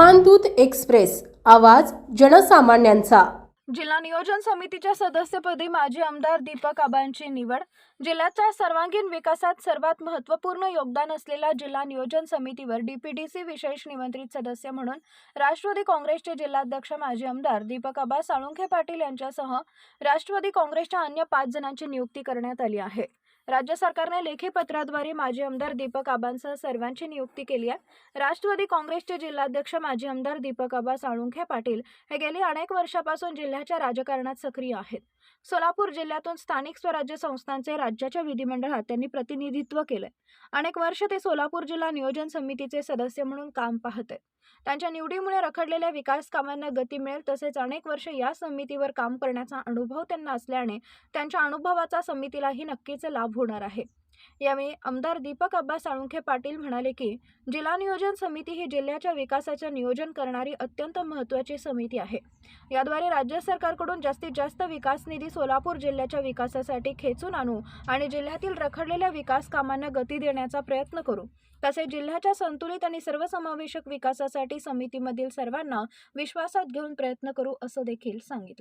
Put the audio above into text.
मानदूत express आवाज जनसामान्यांचा. जिल्हा नियोजन समितीच्या सदस्यपदी माजी आमदार दीपक आबांची निवड. जिल्ह्याच्या सर्वांगीण विकासात सर्वात महत्त्वपूर्ण योगदान असलेल्या जिल्हा नियोजन समितीवर डीपीडीसी विशेष निमंत्रित सदस्य म्हणून राष्ट्रवादी काँग्रेसचे जिल्हाध्यक्ष माजी आमदार दीपक आबा साळुंखे पाटील यांच्यासह राष्ट्रवादी काँग्रेसच्या अन्य पाच जणांची नियुक्ती करण्यात आली आहे. राज्य सरकारने लेखी पत्राद्वारे माजी आमदार दीपक आबांसह सर्वांची नियुक्ती केली आहे. राष्ट्रवादी काँग्रेसचे जिल्हाध्यक्ष माजी आमदार दीपक आबा साळुंखे पाटील हे गेली अनेक वर्षापासून जिल्ह्याच्या राजकारणात सक्रिय आहेत. सोलापूर जिल्ह्यातून स्थानिक स्वराज्य संस्थांचे राज्याच्या विधिमंडळात त्यांनी प्रतिनिधित्व केलंय. अनेक वर्ष ते सोलापूर जिल्हा नियोजन समितीचे सदस्य म्हणून काम पाहत आहेत त्यांच्या निवडीमुळे रखडलेल्या विकास कामांना गती मिळेल तसेच अनेक वर्ष या समितीवर काम करण्याचा अनुभव त्यांना असल्याने त्यांच्या अनुभवाचा समितीलाही नक्कीच लाभ होणार आहे. यावेळी आमदार दीपक अब्बा साळुंखे पाटील म्हणाले की जिल्हा नियोजन समिती ही जिल्ह्याच्या विकासाचे नियोजन करणारी अत्यंत महत्त्वाची समिती आहे. याद्वारे राज्य सरकारकडून जास्तीत जास्त विकास निधी सोलापूर जिल्ह्याच्या विकासासाठी खेचून आणू आणि जिल्ह्यातील रखडलेल्या विकास कामांना गती देण्याचा प्रयत्न करू. तसेच जिल्ह्याच्या संतुलित आणि सर्वसमावेशक विकासासाठी समितीमधील सर्वांना विश्वासात घेऊन प्रयत्न करू असं देखील सांगितलं.